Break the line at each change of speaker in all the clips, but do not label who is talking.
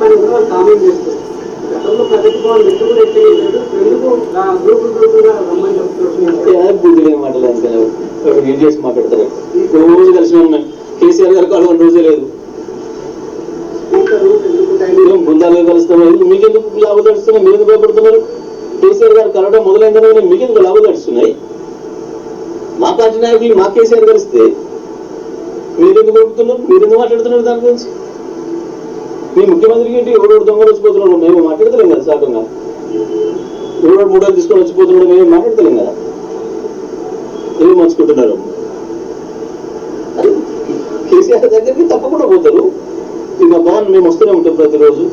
పని కూడా వాళ్ళు కామెంట్ చేస్తారు గతంలో ప్రగతి భవన్ ఎందుకు రమ్మని చెప్తున్నారు?
ఒక చేసి మాట్లాడతారు. రోజు కలిసి ఉన్నాం కేసీఆర్ గారు రోజే లేదు.
స్పీకర్ ఎందుకు టైం
ఏం బృందాలు కలుస్తున్నాయి మీకెందుకు లాభం నడుస్తున్నాయి? మీరు భయపడుతున్నారు? కేసీఆర్ గారు కలవడం మొదలైందని మీకెందుకు లాభం నడుస్తున్నాయి? మా పార్టీ నాయకులు మా కేసీఆర్ కలిస్తే మీరెందుకు మీరెందుకు మాట్లాడుతున్నారు దాని గురించి? మీ ముఖ్యమంత్రికి ఏంటి ఎవరు దొంగ వచ్చిపోతున్నాడు మేము మాట్లాడతలేం కదా శాఖంగా ఎవరు మూడో తీసుకొని వచ్చిపోతున్నాడు మేము మాట్లాడతలేం కదా? ఏమి మంచుకుంటున్నారు కేసీఆర్ దగ్గరికి తప్పకుండా పోతారు. ఇక భవన్ మేము వస్తూనే ఉంటాం ప్రతిరోజు.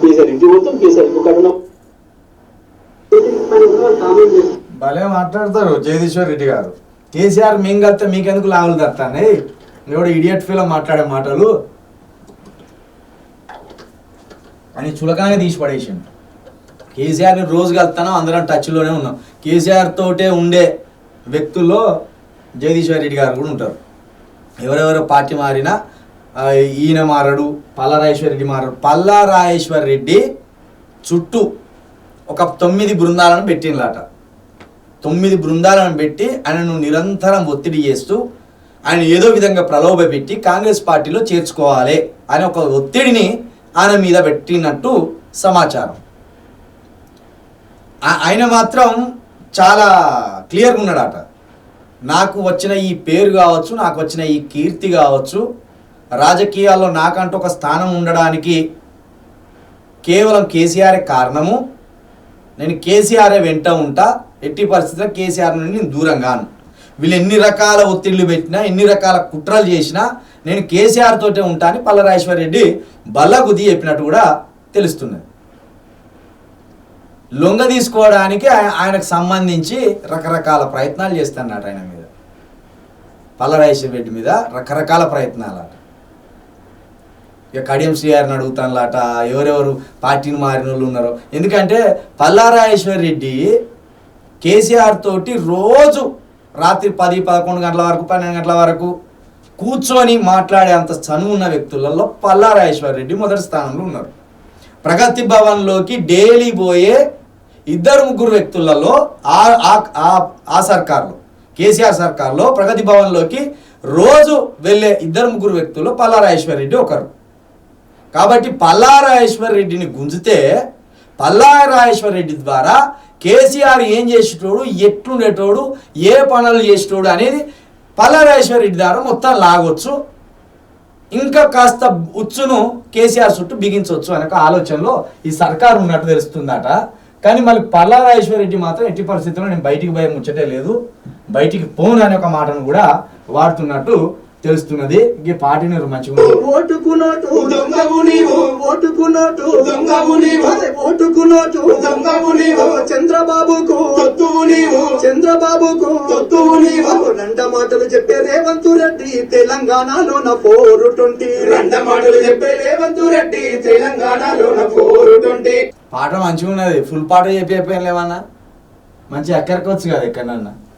కేసీఆర్ ఇంటికి పోతాం కేసీఆర్ ఇంకొక అడుగునాం
భలే మాట్లాడతారు జగదీశ్వర్ రెడ్డి గారు. కేసీఆర్ మేము మింగత్తే మీకెందుకు లాభాలు తత్తానే ఎవడు ఇడియట్ ఫీల్ మాట్లాడే మాటలు. అని చులకానే తీసి పడేసిండు. కేసీఆర్ని రోజు కలుస్తాను అందరం టచ్లోనే ఉన్నాం. కేసీఆర్ తోటే ఉండే వ్యక్తుల్లో జగదీశ్వర్ రెడ్డి గారు కూడా ఉంటారు. ఎవరెవరు పార్టీ మారినా ఈయన మారడు పల్లారాజేశ్వర రెడ్డి మారడు. పల్లారాజేశ్వర్ రెడ్డి చుట్టూ ఒక తొమ్మిది బృందాలను పెట్టినలాట తొమ్మిది బృందాలను పెట్టి ఆయనను నిరంతరం ఒత్తిడి చేస్తూ ఆయన ఏదో విధంగా ప్రలోభ పెట్టి కాంగ్రెస్ పార్టీలో చేర్చుకోవాలి అనే ఒక ఒత్తిడిని ఆయన మీద పెట్టినట్టు సమాచారం. ఆయన మాత్రం చాలా క్లియర్గా ఉన్నాడట. నాకు వచ్చిన ఈ పేరు కావచ్చు నాకు వచ్చిన ఈ కీర్తి కావచ్చు రాజకీయాల్లో నాకంటూ ఒక స్థానం ఉండడానికి కేవలం కేసీఆర్ కారణము. నేను కేసీఆర్ వెంట ఉంటా ఎట్టి పరిస్థితిలో కేసీఆర్ నుండి నేను దూరంగాను వీళ్ళు ఎన్ని రకాల ఒత్తిళ్ళు పెట్టినా ఎన్ని రకాల కుట్రలు చేసినా నేను కేసీఆర్ తోటే ఉంటా అని పల్లరాజేశ్వర రెడ్డి బల్లగుది చెప్పినట్టు కూడా తెలుస్తున్నది. లొంగ తీసుకోవడానికి ఆయనకు సంబంధించి రకరకాల ప్రయత్నాలు చేస్తున్నాడు ఆయన మీద. పల్లరాజేశ్వర రెడ్డి మీద రకరకాల ప్రయత్నాలు అట ఇక కడియం శ్రీఆర్ని అడుగుతానులాట ఎవరెవరు పార్టీని మారిన వాళ్ళు ఉన్నారో. ఎందుకంటే పల్లారాజేశ్వర్ రెడ్డి కేసీఆర్ తోటి రోజు రాత్రి పది పదకొండు గంటల వరకు పన్నెండు గంటల వరకు కూర్చొని మాట్లాడే అంత చనువు ఉన్న వ్యక్తులలో పల్లారాజేశ్వర్ రెడ్డి మొదటి స్థానంలో ఉన్నారు. ప్రగతి భవన్లోకి డైలీ పోయే ఇద్దరు ముగ్గురు వ్యక్తులలో ఆ ఆ- ఆ- సర్కార్లో కేసీఆర్ సర్కార్లో ప్రగతి భవన్లోకి రోజు వెళ్ళే ఇద్దరు ముగ్గురు వ్యక్తుల్లో పల్లారాజేశ్వర్ రెడ్డి ఒకరు. కాబట్టి పల్లారాజేశ్వర్ రెడ్డిని గుంజితే పల్లారాజేశ్వర్ రెడ్డి ద్వారా కేసీఆర్ ఏం చేసేటోడు ఎట్లుండేటోడు ఏ పనులు చేసేటోడు అనేది పల్లారాజేశ్వర్ రెడ్డి ద్వారా మొత్తం లాగొచ్చు. ఇంకా కాస్త ఉచ్చును కేసీఆర్ చుట్టూ బిగించవచ్చు అనే ఒక ఆలోచనలో ఈ సర్కారు ఉన్నట్టు తెలుస్తుందట. కానీ మళ్ళీ పల్లారాజేశ్వర రెడ్డి మాత్రం ఎట్టి పరిస్థితుల్లో నేను బయటికి పోయే ముచ్చటే లేదు. బయటికి పోను అనే ఒక మాటను కూడా వాడుతున్నట్టు తెలుస్తున్నది ఈ పార్టీని మంచిగా ఉంది.
ఓటుకు నోటు
దొంగవు నీవు.
ఓటుకు నోటు
దొంగవు నీవు.
అదే ఓటుకు నోటు
దొంగవు నీవు.
చంద్రబాబుకు
తొత్తువు నీవు
చంద్రబాబుకు
తొత్తువు నీవు.
రండ మాటలు చెప్పే రేవంత్ రెడ్డి తెలంగాణలో నా ఫోర్ ట్వంటీ
రండ మాటలు చెప్పే రేవంత్ రెడ్డి తెలంగాణలో ఫోర్ ట్వంటీ
పాట మంచిగా ఉన్నది ఫుల్ పాట చెప్పి చెప్పాను లేవన్నా మంచి ఎక్కడికొచ్చు కదా ఎక్కడన్నా